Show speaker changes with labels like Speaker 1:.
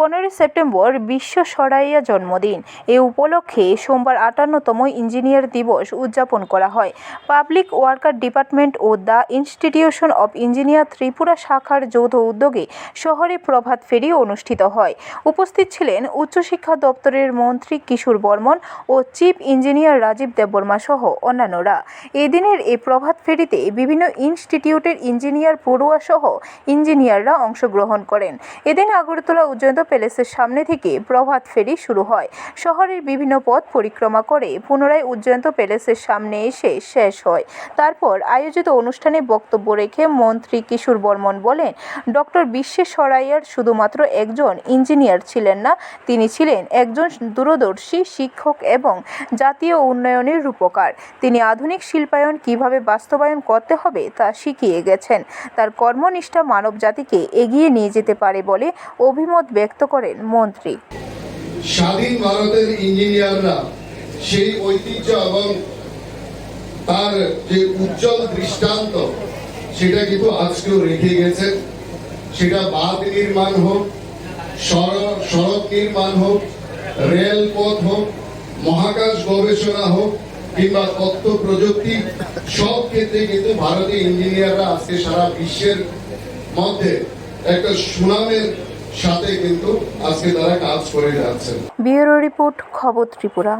Speaker 1: পনেরোই সেপ্টেম্বর বিশ্ব সরাইয়া জন্মদিন। এ উপলক্ষে সোমবার আটান্নতম ইঞ্জিনিয়ার দিবস উদযাপন করা হয়। Public worker department O the institution of engineer Tripura শাখার যৌথ উদ্যোগে শহরে প্রভাত ফেরি অনুষ্ঠিত হয়। উপস্থিত ছিলেন উচ্চশিক্ষা দপ্তরের মন্ত্রী কিশোর বর্মন ও চিফ ইঞ্জিনিয়ার রাজীব দেববর্মা সহ অন্যান্যরা। এদিনের এই প্রভাত ফেরিতে বিভিন্ন ইনস্টিটিউটের ইঞ্জিনিয়ার পড়ুয়া সহ ইঞ্জিনিয়াররা অংশগ্রহণ করেন। এদিন আগরতলা উজ্জয়ন্ত প্যালেসের সামনে থেকে প্রভাত ফেরি শুরু হয়। শহরের বিভিন্ন পথ পরিক্রমা করে পুনরায় উজ্জয়ন্ত প্যালেসের সামনে এসে শেষ হয়। তারপর আয়োজিত অনুষ্ঠানে বক্তব্য রেখে মন্ত্রী কিশোর বর্মন বলেন, ডক্টর বিশ্বেশ্বরাইয়ার শুধুমাত্র একজন ইঞ্জিনিয়ার ছিলেন না, তিনি ছিলেন একজন দূরদর্শী শিক্ষক এবং জাতীয় উন্নয়নের রূপকার। তিনি আধুনিক শিল্পায়ন কীভাবে বাস্তবায়ন করতে হবে তা শিখিয়ে গেছেন। তার কর্মনিষ্ঠা মানব জাতিকে এগিয়ে নিয়ে যেতে পারে বলে অভিমত ব্যক্ত করেন মন্ত্রী।
Speaker 2: স্বাধীন ভারতের ইঞ্জিনিয়াররা সেই ঐতিহ্য এবং তার যে উজ্জ্বল দৃষ্টান্ত, সেটা কিন্তু আজকেও রেখে গেছে। সেটা বাঁধ নির্মাণ হোক সড়ক সড়ক নির্মাণ হোক, রেলপথ হোক, মহাকাশ গবেষণা হোক, কিংবা তথ্য প্রযুক্তি, সব ক্ষেত্রে কিন্তু ভারতীয় ইঞ্জিনিয়াররা আজকে সারা বিশ্বের মধ্যে একটা সুনামের সাথে কিন্তু আজকে তারা কাজ করে যাচ্ছেন।
Speaker 1: ব্যুরো রিপোর্ট খবর ত্রিপুরা।